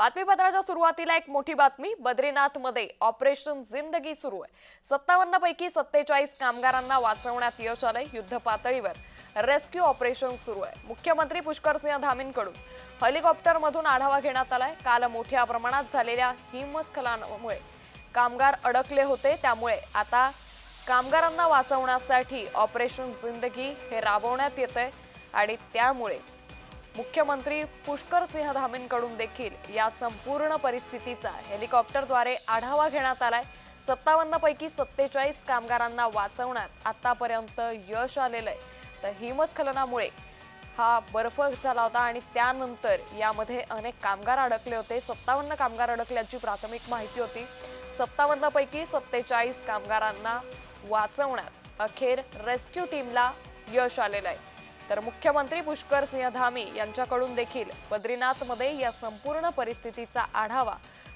बातमीपत्राच्या सुरुवातीला एक मोठी बातमी. बद्रीनाथमध्ये ऑपरेशन जिंदगी सुरू आहे. सत्तावन्न पैकी सत्तेचाळीस कामगारांना वाचवण्यात यश आलंय युद्ध पातळीवर. रेस्क्यू ऑपरेशन सुरू आहे. मुख्यमंत्री पुष्करसिंह धामींकडून. हेलिकॉप्टरमधून आढावा घेण्यात आलाय. काल मोठ्या प्रमाणात झालेल्या हिमस्खलनामुळे कामगार अडकले होते. त्यामुळे आता कामगारांना वाचवण्यासाठी ऑपरेशन जिंदगी हे राबवण्यात येतंय आणि त्यामुळे मुख्यमंत्री पुष्कर सिंह धामींकडून देखील या संपूर्ण परिस्थितीचा हेलिकॉप्टरद्वारे आढावा घेण्यात आलाय. सत्तावन्न पैकी सत्तेचाळीस कामगारांना वाचवण्यात आतापर्यंत यश आलेलं आहे तर हिमस्खलनामुळे हा बर्फ झाला होता आणि त्यानंतर यामध्ये अनेक कामगार अडकले होते. सत्तावन्न कामगार अडकल्याची प्राथमिक माहिती होती. सत्तावन्न पैकी सत्तेचाळीस कामगारांना वाचवण्यात अखेर रेस्क्यू टीमला यश आलेलं आहे तर मुख्यमंत्री पुष्कर सिंह धामी यांच्याकडून देखील बद्रीनाथमध्ये या संपूर्ण परिस्थितीचा आढावा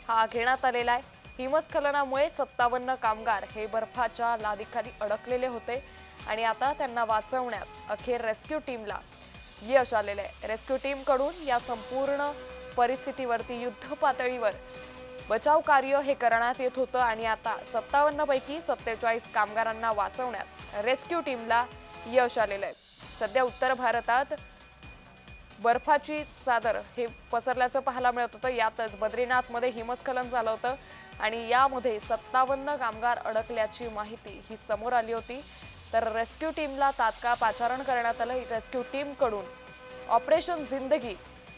हा घेण्यात आलेला आहे. हिमस्खलनामुळे सत्तावन्न कामगार हे बर्फाच्या लादीखाली अडकलेले होते आणि आता त्यांना वाचवण्यात अखेर रेस्क्यू टीमला यश आलेलं आहे. रेस्क्यू टीमकडून या संपूर्ण परिस्थितीवरती युद्ध पातळीवर बचाव कार्य हे करण्यात येत होतं आणि आता सत्तावन्नपैकी सत्तेचाळीस कामगारांना वाचवण्यात रेस्क्यू टीमला यश आलेलं आहे. सध्या उत्तर भारतात बर्फाची चादर हे पसरल्याचं पाहायला मिळत होतं. यातच बद्रीनाथमध्ये हिमस्खलन झालं होतं आणि यामध्ये सत्तावन्न कामगार अडकल्याची माहिती ही समोर आली होती. तर रेस्क्यू टीमला तात्काळ पाचारण करण्यात आलं. रेस्क्यू टीमकडून ऑपरेशन जिंदगी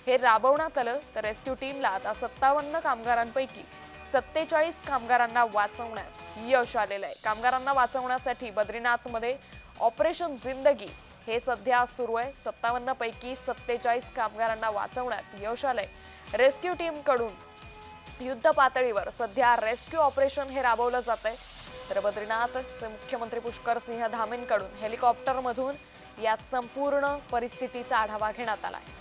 हे राबवण्यात आलं. तर रेस्क्यू टीमला आता सत्तावन्न कामगारांपैकी सत्तेचाळीस कामगारांना वाचवण्यात यश आलेलं आहे. कामगारांना वाचवण्यासाठी बद्रीनाथमध्ये ऑपरेशन जिंदगी हे सध्या सुरू आहे. सत्तावन्न पैकी सत्तेचाळीस कामगारांना वाचवण्यात यश आलंय. रेस्क्यू टीमकडून युद्ध पातळीवर सध्या रेस्क्यू ऑपरेशन हे राबवलं जात आहे तर बद्रीनाथचे मुख्यमंत्री पुष्कर सिंह धामेंकडून हेलिकॉप्टरमधून या संपूर्ण परिस्थितीचा आढावा घेण्यात आला आहे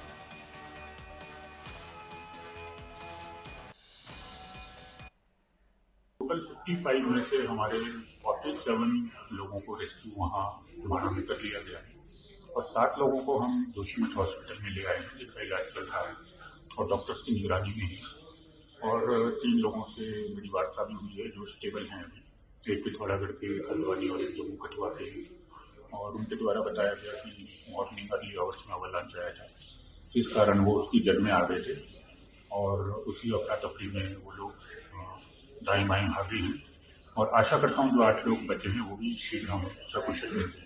टोटल 55 में से हमारे 47 लोगों को रेस्क्यू वहाँ दोबारा में कर लिया गया है। और सात लोगों को हम जोशीमठ हॉस्पिटल में ले आए हैं, जिनका इलाज चल रहा है, और डॉक्टर्स की निगरानी में है। और तीन लोगों से मेरी वार्ता भी हुई है जो स्टेबल हैं अभी। एक पिथौरागढ़ के हल्द्वानी और एक जम्मू कठुआ के। और उनके द्वारा बताया गया कि मॉर्निंग अर्ली आवर्स में अवलांच आया था। इस कारण वो उसकी जड़ में आ गए थे। और उसी अफरा तफरी में वो लोग दाई बाएँ भागे हैं। और आशा करता हूँ जो आठ लोग बचे हैं, वो भी शीघ्र हम सकुशल मिलते हैं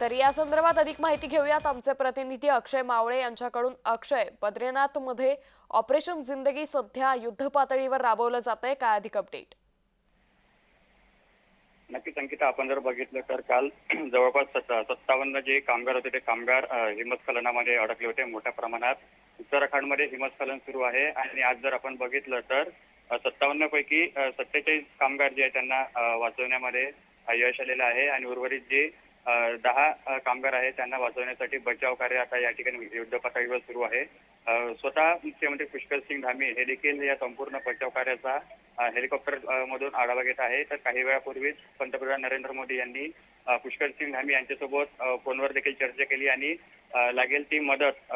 तर या संदर्भात अधिक माहिती घेऊयात. आमचे प्रतिनिधी अक्षय मावळे यांच्याकडून. अक्षय बद्रीनाथमध्ये ऑपरेशन जिंदगी सध्या युद्ध पातळीवर राबवलं जात आहे काय अधिक अपडेट नक्कीच अंकिता आपण जर बघितलं तर काल जवळपास सत्तावन्न जे कामगार होते ते कामगार हिमस्खलनामध्ये अडकले होते मोठ्या प्रमाणात. उत्तराखंडमध्ये हिमस्खलन सुरू आहे आणि आज जर आपण बघितलं तर सत्तावन्न पैकी सत्तेचाळीस कामगार जे आहेत त्यांना वाचवण्यामध्ये यश आलेलं आहे. आणि उर्वरित जे दहा कामगार आहेत त्यांना वाचवण्यासाठी बचाव कार्य आता या ठिकाणी म्हणजे युद्ध पातळीवर सुरू आहे. स्वतः मुख्यमंत्री पुष्कर सिंग धामी हे देखील या संपूर्ण बचाव कार्याचा हेलिकॉप्टर मधून आढावा घेत आहे तर काही वेळापूर्वीच पंतप्रधान नरेंद्र मोदी यांनी पुष्कर सिंग धामी यांच्यासोबत फोनवर देखील चर्चा केली आणि लागेल ती मदत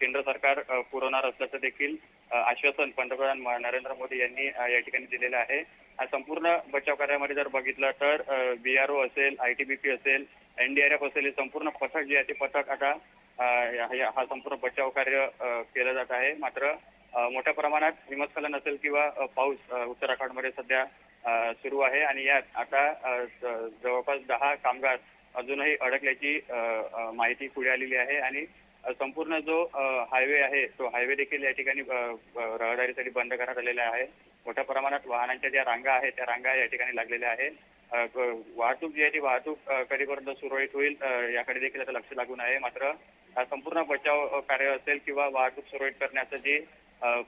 केंद्र सरकार पुरवणार असल्याचं देखील आश्वासन पंतप्रधान नरेंद्र मोदी यांनी या ठिकाणी दिलेलं आहे. संपूर्ण बचाव कार्यामध्ये जर बघितलं तर बीआरओ असेल आयटीबीपी असेल एनडीआरएफ असेल हे संपूर्ण पथक जे आहे ते पथक आता हा संपूर्ण बचाव कार्य केलं जात आहे. मात्र मोठ्या प्रमाणात हिमस्खलन असेल किंवा पाऊस उत्तराखंडमध्ये सध्या सुरू आहे. आणि यात आता जवळपास दहा कामगार अजूनही अडकल्याची माहिती पुढे आलेली आहे आणि संपूर्ण जो हायवे आहे तो हायवे देखील या ठिकाणी रहदारीसाठी बंद करण्यात आलेला आहे. मोठ्या प्रमाणात वाहनांच्या ज्या रांगा आहेत त्या रांगा या ठिकाणी लागलेल्या आहेत. वाहतूक जी आहे ती वाहतूक कधीपर्यंत सुरळीत होईल याकडे देखील आता लक्ष लागून आहे. मात्र संपूर्ण बचाव कार्य असेल किंवा वाहतूक सुरळीत करण्याचं जे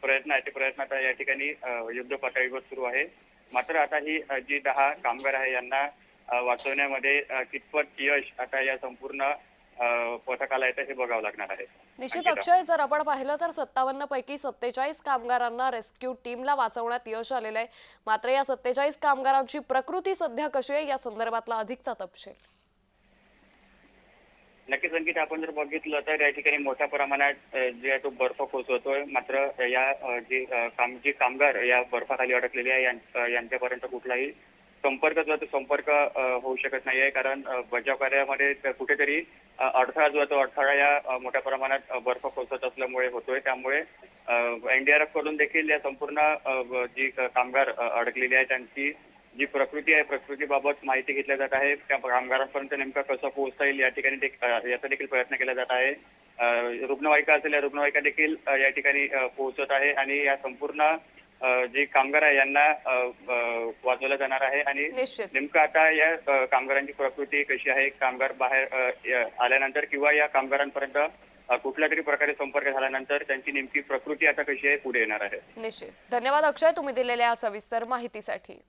प्रयत्न आहे ते प्रयत्न आता या ठिकाणी युद्ध पातळीवर सुरू आहे. मात्र आता ही जी दहा कामगार आहे यांना वाचवण्यामध्ये कितपत यश आता या संपूर्ण पथकाला येतं हे बघावं लागणार आहे. निश्चित. अक्षय जर आपण पाहिलं तर सत्तावन्न पैकी सत्तेचाळीस कामगारांना रेस्क्यू टीमला वाचवण्यात यश आलेलं आहे. मात्र या सत्तेचाळीस कामगारांची प्रकृती सध्या कशी आहे या संदर्भातला अधिकचा तपशील. नक्कीच अंकित आपण जर बघितलं तर या ठिकाणी मोठ्या प्रमाणात जे आहे तो बर्फ कोसळतोय. मात्र या जे काम जे कामगार या बर्फाखाली अडकलेले आहे यांच्यापर्यंत कुठलाही संपर्क जो आहे तो संपर्क होऊ शकत नाही आहे कारण बचाव कार्यामध्ये कुठेतरी अडथळा जो आहे तो अडथळा या मोठ्या प्रमाणात बर्फ कोसळत असल्यामुळे होतोय. त्यामुळे एनडीआरएफकडून देखील या संपूर्ण जी कामगार अडकलेली आहे त्यांची जी प्रकृती आहे प्रकृतीबाबत माहिती घेतल्या जात आहे. त्या कामगारांपर्यंत नेमकं कसं पोहोचता येईल या ठिकाणी याचा देखील प्रयत्न केला जात आहे. रुग्णवाहिका असेल या रुग्णवाहिका देखील या ठिकाणी पोहोचत आहे. आणि या संपूर्ण जे कामगार आहे यांना वाचवलं जाणार आहे. आणि नेमकं आता या कामगारांची प्रकृती कशी आहे? कामगार बाहेर आल्यानंतर किंवा या कामगारांपर्यंत कुठल्या तरी प्रकारे संपर्क झाल्यानंतर त्यांची नेमकी प्रकृती आता कशी आहे पुढे येणार आहे. निश्चित. धन्यवाद अक्षय तुम्ही दिलेल्या सविस्तर माहितीसाठी.